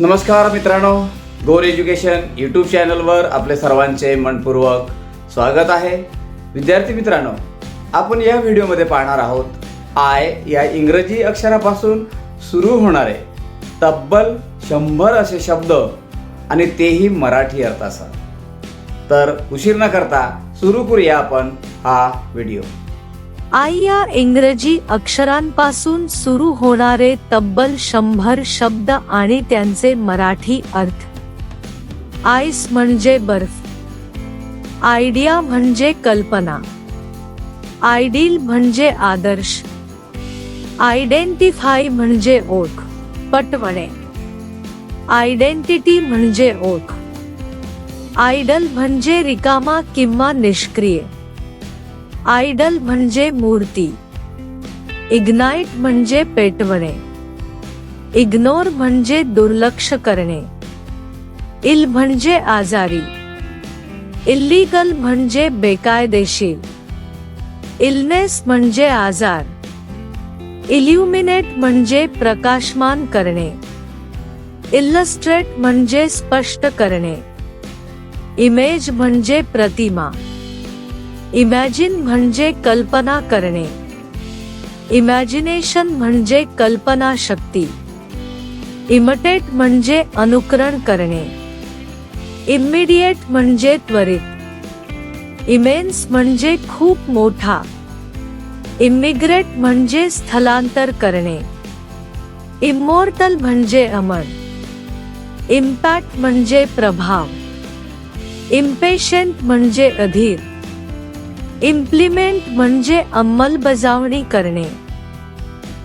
नमस्कार मित्रांनो गोर एज्युकेशन यूट्यूब चॅनलवर आपले सर्वांचे मनपूर्वक स्वागत आहे. विद्यार्थी मित्रांनो आपण या व्हिडिओमध्ये पाहणार आहोत आय या इंग्रजी अक्षरापासून सुरू होणारे तब्बल शंभर असे शब्द आणि तेही मराठी अर्थाचा तर उशीर न करता सुरू करूया आपण हा व्हिडिओ. आई या इंग्रजी अक्षरांपासून सुरू होणारे तब्बल शंभर शब्द आणि त्यांचे मराठी अर्थ. आईस म्हणजे बर्फ. आयडिया म्हणजे कल्पना. आयडिल म्हणजे आदर्श. आयडेंटिफाय म्हणजे ओळख. पटवणे. आयडेंटिटी म्हणजे ओळख. आयडल म्हणजे रिकामा किंवा निष्क्रिय. आयडल म्हणजे मूर्ती. इग्नाइट म्हणजे पेटवणे. इग्नोर म्हणजे दुर्लक्ष करणे. इल म्हणजे आजारी. इल्लीगल म्हणजे बेकायदेशीर. इलनेस म्हणजे आजार. इल्युमिनेट म्हणजे प्रकाशमान करणे. इलस्ट्रेट म्हणजे स्पष्ट करणे. इमेज म्हणजे प्रतिमा. इमॅजिन म्हणजे कल्पना करणे. इमॅजिनेशन म्हणजे कल्पना शक्ती. इमिटेट म्हणजे अनुकरण करणे. इमिडिएट म्हणजे त्वरित. इमेन्स म्हणजे खूप मोठा. इमिग्रेट म्हणजे स्थलांतर करणे. इमोर्टल म्हणजे अमर. इम्पॅक्ट म्हणजे प्रभाव. इम्पेशंट म्हणजे अधीर. इम्प्लिमेंट म्हणजे अंमलबजावणी करणे.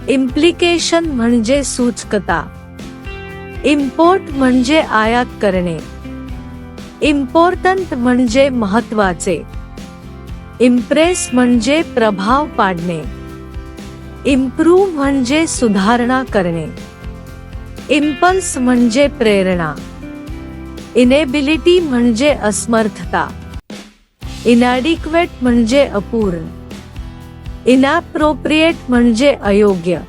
इम्प्लिकेशन म्हणजे सूचकता. इम्पोर्ट म्हणजे आयात करणे. इम्पॉर्टंट म्हणजे महत्त्वाचे इम्प्रेस म्हणजे प्रभाव पाडणे. इम्प्रूव्ह म्हणजे सुधारणा करणे. इम्पल्स म्हणजे प्रेरणा. इनेबिलिटी म्हणजे असमर्थता. इनॅडिक्वेट म्हणजे अपूर्ण. इनॅप्रोप्रिएट म्हणजे अयोग्य.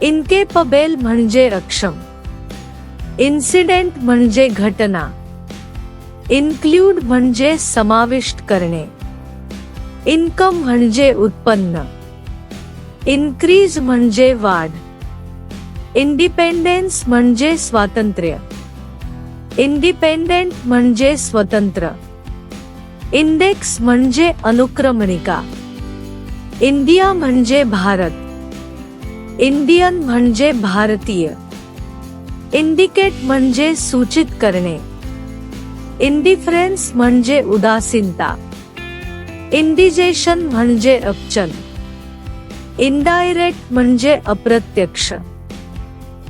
इनकेपबेल म्हणजे अक्षम. इन्सिडेंट म्हणजे घटना. इन्क्ल्यूड म्हणजे समाविष्ट करणे. इन्कम म्हणजे उत्पन्न. इन्क्रीज म्हणजे वाढ. इंडिपेंडेन्स म्हणजे स्वातंत्र्य. इंडिपेंडेंट म्हणजे स्वतंत्र. इंडेक्स म्हणजे अनुक्रमणिका. इंडिया म्हणजे भारत. इंडियन म्हणजे भारतीय. इंडिकेट म्हणजे सूचित करणे. इंडिफरन्स म्हणजे उदासीनता. इंडिजेशन म्हणजे अपचन. इनडायरेक्ट म्हणजे अप्रत्यक्ष.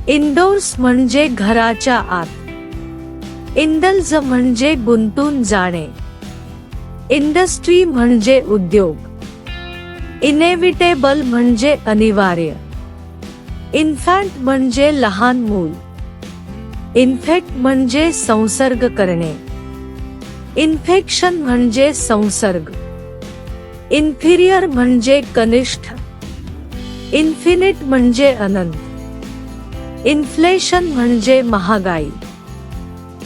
इंडोर्स म्हणजे घराच्या आत. इंडल्ज म्हणजे गुंतून जाणे. इंडस्ट्री म्हणजे उद्योग. इनेविटेबल म्हणजे अनिवार्य. इन्फॅन्ट म्हणजे लहान मूल. इन्फेक्ट म्हणजे संसर्ग करणे. इन्फेक्शन म्हणजे संसर्ग. इन्फिरियर म्हणजे कनिष्ठ. इन्फिनिट म्हणजे अनंत. इन्फ्लेशन म्हणजे महागाई.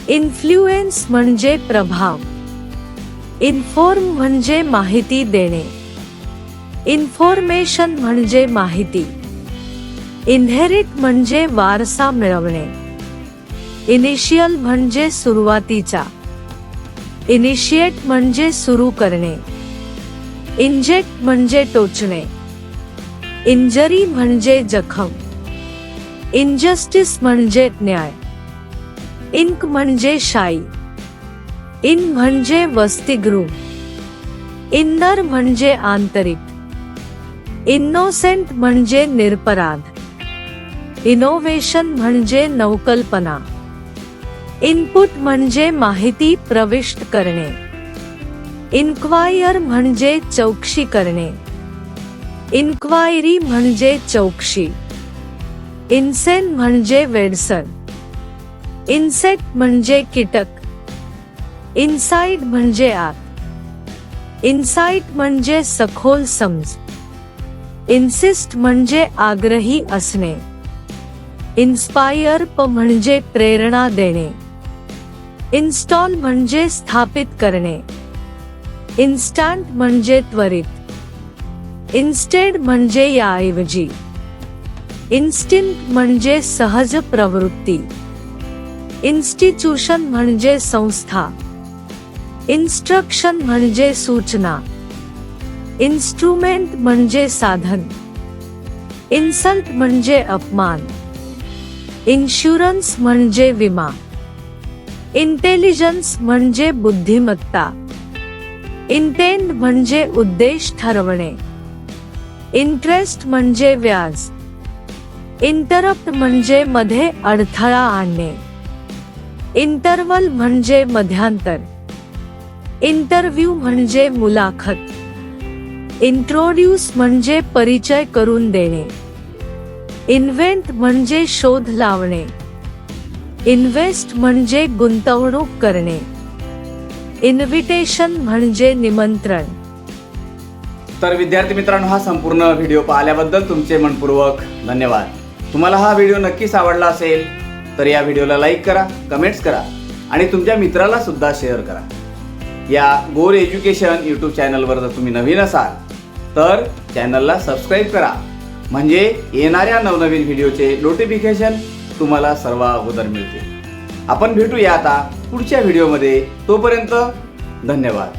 इन्फ्लुएन्स म्हणजे प्रभाव. इन्फॉर्म म्हणजे माहिती देणे. इन्फॉर्मेशन म्हणजे माहिती. इनहेरिट म्हणजे वारसा मिळवणे. इनिशियल म्हणजे सुरुवातीचा. इनिशिएट म्हणजे सुरू करणे. इंजेक्ट म्हणजे टोचणे. इंजरी म्हणजे जखम. इनजस्टिस म्हणजे न्याय. इंक म्हणजे शाई. इन म्हणजे वसतिगृह. इन्नर म्हणजे आंतरिक. इनोसेंट म्हणजे निरपराध. इनोव्हेशन म्हणजे नवकल्पना इनपुट म्हणजे माहिती प्रविष्ट करणे. इन्क्वायर म्हणजे चौकशी करणे. इन्क्वायरी म्हणजे चौकशी. इन्सेन म्हणजे वेडसर इन्सेक्ट म्हणजे कीटक. इनसाइड म्हणजे आत. इनसाइट म्हणजे सखोल समज. इन्सिस्ट म्हणजे आग्रही असणे. इन्स्पायर प म्हणजे प्रेरणा देणे. इन्स्टॉल म्हणजे स्थापित करणे. इन्स्टंट म्हणजे त्वरित. इन्स्टेड म्हणजे याऐवजी. इन्स्टिंक्ट म्हणजे सहज प्रवृत्ती. इन्स्टिट्यूशन म्हणजे संस्था. इन्स्ट्रक्शन म्हणजे सूचना. इन्स्ट्रुमेंट म्हणजे साधन. इन्सल्ट म्हणजे अपमान. इन्शुरन्स म्हणजे विमा. इंटेलिजन्स म्हणजे बुद्धिमत्ता. इंटेंड म्हणजे उद्देश ठरवणे. इंटरेस्ट म्हणजे व्याज. इंटरप्ट म्हणजे मध्ये अडथळा आणणे. इंटरवल म्हणजे मध्यांतर. इंटरव्ह्यू म्हणजे मुलाखत. इंट्रोड्यूस म्हणजे परिचय करून देणे. इन्व्हेंट म्हणजे शोध लावणे. इन्व्हेस्ट म्हणजे गुंतवणूक करणे. इन्व्हिटेशन म्हणजे निमंत्रण. तर विद्यार्थी मित्रांनो हा संपूर्ण व्हिडिओ पाहिल्याबद्दल तुमचे मनपूर्वक धन्यवाद. तुम्हाला हा व्हिडिओ नक्कीच आवडला असेल तर या व्हिडिओला लाईक करा कमेंट्स करा आणि तुमच्या मित्राला सुद्धा शेअर करा. या गोर एज्युकेशन यूट्यूब चॅनलवर जर तुम्ही नवीन असाल तर चॅनलला सबस्क्राईब करा. म्हणजे येणाऱ्या नवनवीन व्हिडिओचे नोटिफिकेशन तुम्हाला सर्व अगोदर मिळते आपण भेटूया आता पुढच्या व्हिडिओमध्ये. तोपर्यंत धन्यवाद.